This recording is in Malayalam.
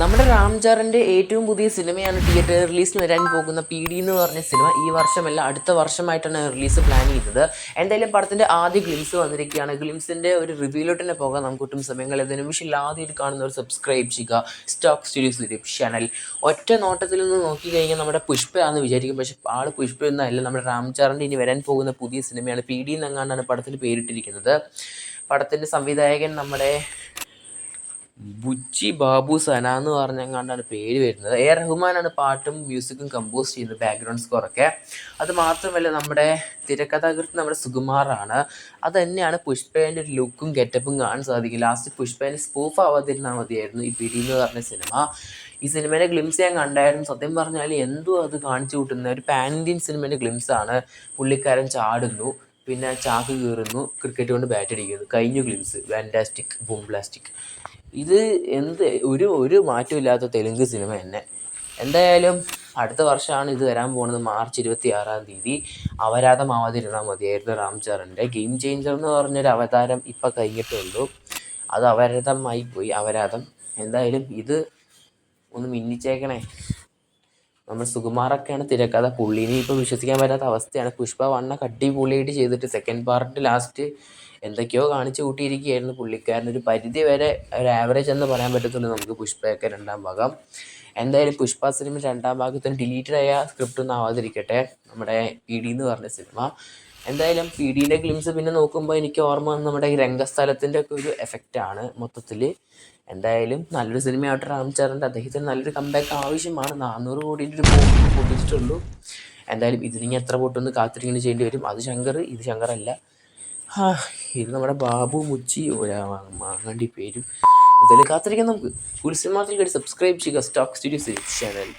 നമ്മുടെ രാംചാറിന്റെ ഏറ്റവും പുതിയ സിനിമയാണ് തിയേറ്റർ റിലീസിന് വരാൻ പോകുന്ന പി ഡി എന്ന് പറഞ്ഞ സിനിമ. ഈ വർഷമല്ല അടുത്ത വർഷമായിട്ടാണ് റിലീസ് പ്ലാൻ ചെയ്തത്. എന്തായാലും പടത്തിന്റെ ആദ്യ ഗ്ലിംസ് വന്നിരിക്കുകയാണ്. ഗ്ലിംസിന്റെ ഒരു റിവ്യൂലോട്ട് തന്നെ പോകാം നമുക്ക് ഒട്ടും സമയങ്ങൾ ഏത് നിമിഷം ആദ്യമായിട്ട് കാണുന്നവർ സബ്സ്ക്രൈബ് ചെയ്യുക. സ്റ്റോക്ക് സ്റ്റുഡിയോസ് യൂട്യൂബ് ചാനൽ ഒറ്റ നോട്ടത്തിൽ നിന്ന് നോക്കി കഴിഞ്ഞാൽ നമ്മുടെ പുഷ്പയാണെന്ന് വിചാരിക്കും. പക്ഷേ ആൾ പുഷ്പ എന്നല്ല നമ്മുടെ രാംചാറിന്റെ ഇനി വരാൻ പോകുന്ന പുതിയ സിനിമയാണ് പി ഡി എന്നെങ്ങാണ്ടാണ് പടത്തിന് പേരിട്ടിരിക്കുന്നത്. പടത്തിന്റെ സംവിധായകൻ നമ്മുടെ ബുച്ചി ബാബു സന എന്ന് പറഞ്ഞെങ്ങാണ്ടാണ് പേര് വരുന്നത്. എ റഹ്മാനാണ് പാട്ടും മ്യൂസിക്കും കമ്പോസ് ചെയ്യുന്നത് ബാക്ക്ഗ്രൗണ്ട് സ്കോറൊക്കെ അത് മാത്രമല്ല നമ്മുടെ തിരക്കഥാകൃത്ത് നമ്മുടെ സുകുമാറാണ് അത് തന്നെയാണ് പുഷ്പേന്റെ ഒരു ലുക്കും ഗെറ്റപ്പും കാണാൻ സാധിക്കും. ലാസ്റ്റ് പുഷ്പേന്റെ സ്പൂഫ് ആവാതിരുന്നാൽ മതിയായിരുന്നു ഈ പിടി എന്ന് പറഞ്ഞ സിനിമ ഈ സിനിമേന്റെ ഗ്ലിംസ് ഞാൻ കണ്ടായിരുന്നു. സത്യം പറഞ്ഞാൽ എന്തോ അത് കാണിച്ചു കൂട്ടുന്ന ഒരു പാൻ ഇന്ത്യൻ സിനിമേന്റെ ഗ്ലിംസാണ് പുള്ളിക്കാരൻ ചാടുന്നു പിന്നെ ചാക്ക് കീറുന്നു ക്രിക്കറ്റ് കൊണ്ട് ബാറ്റ് അടിക്കുന്നു. കഴിഞ്ഞു ഗ്ലിംസ് വാന്റാസ്റ്റിക് ബൂംബ്ലാസ്റ്റിക് ഇത് എന്ത് ഒരു ഒരു മാറ്റമില്ലാത്ത തെലുങ്ക് സിനിമ തന്നെ. എന്തായാലും അടുത്ത വർഷമാണ് ഇത് വരാൻ പോകുന്നത്. മാർച്ച് ഇരുപത്തി ആറാം തീയതി അവരാധമാവാതിരുന്നാൽ മതിയായിരുന്നു റാംചാറിന്റെ ഗെയിം ചേഞ്ചർ എന്ന് പറഞ്ഞൊരു അവതാരം ഇപ്പം കഴിഞ്ഞിട്ടുള്ളൂ. അത് അവരാധമായി പോയി. അവരാധം എന്തായാലും ഇത് ഒന്ന് മിന്നിച്ചേക്കണേ. നമ്മൾ സുകുമാറൊക്കെയാണ് തിരക്കഥ പുള്ളീനെ ഇപ്പം വിശ്വസിക്കാൻ പറ്റാത്ത അവസ്ഥയാണ്. പുഷ്പ വണ്ണ കട്ടി പുള്ളിയിട്ട് ചെയ്തിട്ട് സെക്കൻഡ് പാർട്ട് ലാസ്റ്റ് എന്തൊക്കെയോ കാണിച്ചു കൂട്ടിയിരിക്കുകയായിരുന്നു പുള്ളിക്കാരൻ ഒരു പരിധി വരെ ഒരു ആവറേജ് എന്ന് പറയാൻ പറ്റത്തുള്ളൂ നമുക്ക് പുഷ്പയൊക്കെ രണ്ടാം ഭാഗം. എന്തായാലും പുഷ്പ സിനിമ രണ്ടാം ഭാഗത്തിന് ഡിലീറ്റഡ് ആയ സ്ക്രിപ്റ്റ് ഒന്നും ആവാതിരിക്കട്ടെ. നമ്മുടെ ഇ ഡി എന്ന് പറഞ്ഞ സിനിമ എന്തായാലും പി ഡിയുടെ ഗ്ലിംസ് പിന്നെ നോക്കുമ്പോൾ എനിക്ക് ഓർമ്മ വന്ന് നമ്മുടെ ഈ രംഗസ്ഥലത്തിന്റെ ഒക്കെ ഒരു എഫക്റ്റാണ് മൊത്തത്തിൽ എന്തായാലും നല്ലൊരു സിനിമയായിട്ട് രാംചാറിന്റെ അദ്ദേഹത്തിന് നല്ലൊരു കമ്പാക്ക് ആവശ്യമാണ്. നാനൂറ് കോടിന്റെ ഒരു ബോംബ് പൊട്ടിച്ചിട്ടുള്ളൂ. എന്തായാലും ഇതിനി എത്ര പൊട്ടൊന്ന് കാത്തിരിക്കുന്നു ചെയ്യേണ്ടി വരും. അത് ശങ്കർ ഇത് ശങ്കറല്ല. ഇത് നമ്മുടെ ബാബു മുച്ചി ഒരാ മാങ്ങണ്ടി പേരും. എന്തായാലും കാത്തിരിക്കാം നമുക്ക്. ഫുൾ സിനിമ സബ്സ്ക്രൈബ് ചെയ്യുക. Stock studios channel